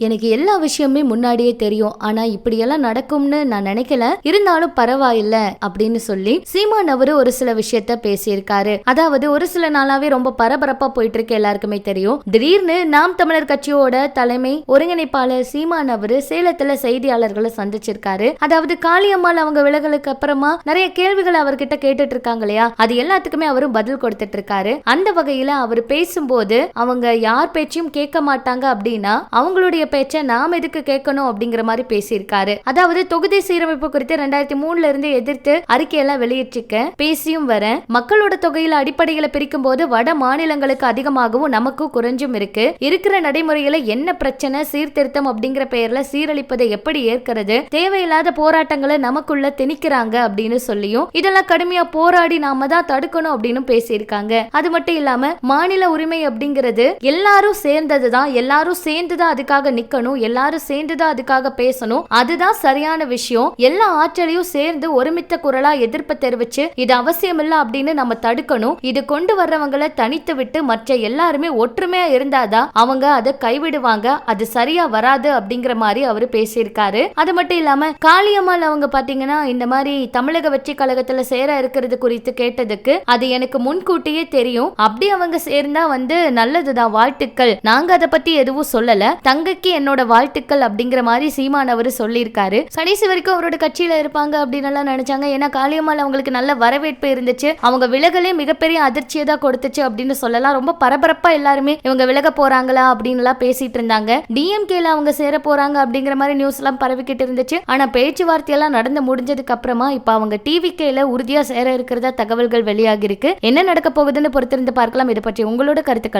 எனக்கு எல்லா விஷயமே முன்னாடியே தெரியும். ஆனா இப்படியெல்லாம் நடக்கும்னு நான் நினைக்கல. இருந்தாலும் பரவாயில்ல அப்படின்னு சொல்லி சீமான் அவரு ஒரு சில விஷயத்த பேசியிருக்காரு. அதாவது ஒரு சில நாளாவே ரொம்ப பரபரப்பா போயிட்டு இருக்கு எல்லாருக்குமே தெரியும். திடீர்னு நாம் தமிழர் கட்சியோட தலைமை ஒருங்கிணைப்பாளர் சீமான் அவரு சேலத்துல செய்தியாளர்களை சந்திச்சிருக்காரு. அதாவது காளியம்மாள் அவங்க விலகலுக்கு அப்புறமா நிறைய கேள்விகள் அவர்கிட்ட கேட்டுட்டு இருக்காங்க இல்லையா? அது எல்லாத்துக்குமே அவரும் பதில் கொடுத்துட்டு இருக்காரு அந்த வகையில அவர் பேசும்போது அவங்க யார் பேச்சையும் கேட்க மாட்டாங்க அப்படின்னா அவங்களுடைய பேச்சை நாம் எதுக்கு கேட்கணும் அப்படிங்கிற மாதிரி பேசியிருக்காரு. அதாவது தொகுதி சீரமைப்பு குறித்து ரெண்டாயிரத்தி மூணுல இருந்து எதிர்த்து அறிக்கையெல்லாம் வெளியிட்டிருக்க பேசியும் வரேன் மக்களோட தொகையில அடிப்படையில பிரிக்கும் போது வட மாநிலங்களுக்கு அதிகமாகவும் நமக்கும் குறைஞ்சும் இருக்கு. இருக்கிற நடைமுறையில என்ன பிரச்சனை சீர்திருத்தம் அப்படிங்கிற பெயர்ல சீரழிப்பதை எப்படி ஏற்கிறது தேவையில்லாத போராட்டங்களை நமக்குள்ள திணிக்கிறாங்க அப்படின்னு சொல்லியும் இதெல்லாம் கடுமையா போராடி நாம தான் தடுக்கணும் அப்படின்னு பேசியிருக்காங்க. அது மட்டும் இல்லாம மாநில உரிமை அப்படிங்கிறது எல்லாரும் சேர்ந்ததுதான் எல்லாரும் சேர்ந்துதான் அதுக்காக நிக்கணும் எல்லாரும் சேர்ந்துதான் அதுக்காக பேசணும். அதுதான் சரியான விஷயம். எல்லா ஆற்றலையும் சேர்ந்து ஒருமித்த குரலா எதிர்ப்பு தெரிவிச்சு இது அவசியம் இல்ல அப்படின்னு நம்ம தடுக்கணும். இது கொண்டு வர்றவங்களை தனித்து விட்டு மற்ற எல்லாருமே ஒற்றுமையா இருந்தாதான் அவங்க அதை கைவிடுவாங்க. அது சரியா வராது அப்படிங்கிற மாதிரி அவரு பேசியிருக்காரு. அது மட்டும் இல்லாம காளியம்மாள் அவங்க பாத்தீங்கன்னா இந்த மாதிரி தமிழக வெற்றி கழகத்துல சேர இருக்கிறது குறித்து கேட்டதுக்கு அது எனக்கு முன்கூட்டியே தெரியும். அப்படி அவங்க சேர்ந்தா வந்து நல்லதுதான் வாழ்த்துக்கள். நாங்க அதை பத்தி எதுவும் சொல்லல. தங்கைக்கு என்னோட வாழ்த்துக்கள் அப்படிங்கிற மாதிரி சீமான் அவர் சொல்லியிருக்காரு. கடைசி வரைக்கும் அவரோட கட்சியில இருப்பாங்க அப்படின்னு எல்லாம் நினைச்சாங்க. ஏன்னா காளியம்மாள் அவங்களுக்கு நல்ல வரவேற்பு இருந்துச்சு. அவங்க விலகலே மிகப்பெரிய அதிர்ச்சியை தான் கொடுத்துச்சு அப்படின்னு சொல்லலாம். ரொம்ப பரபரப்பா எல்லாருமே இவங்க விலக போறாங்களா அப்படின்னு எல்லாம் பேசிட்டு இருந்தாங்க. டிஎம்கேல அவங்க சேர போறாங்க அப்படிங்கிற மாதிரி நியூஸ் எல்லாம் பரவிக்கிட்டு இருந்துச்சு. ஆனா பேச்சுவார்த்தை எல்லாம் நடந்து முடிஞ்சதுக்கு அப்புறமா இப்ப அவங்க டிவிகேல உறுதியா சேர இருக்கிறதா தகவல்கள் வெளியாகி இருக்கு என்ன நடக்க போகுதுன்னு பொறுத்திருந்து பார்க்கலாம். இதை பற்றி உங்களோட கருத்துக்களை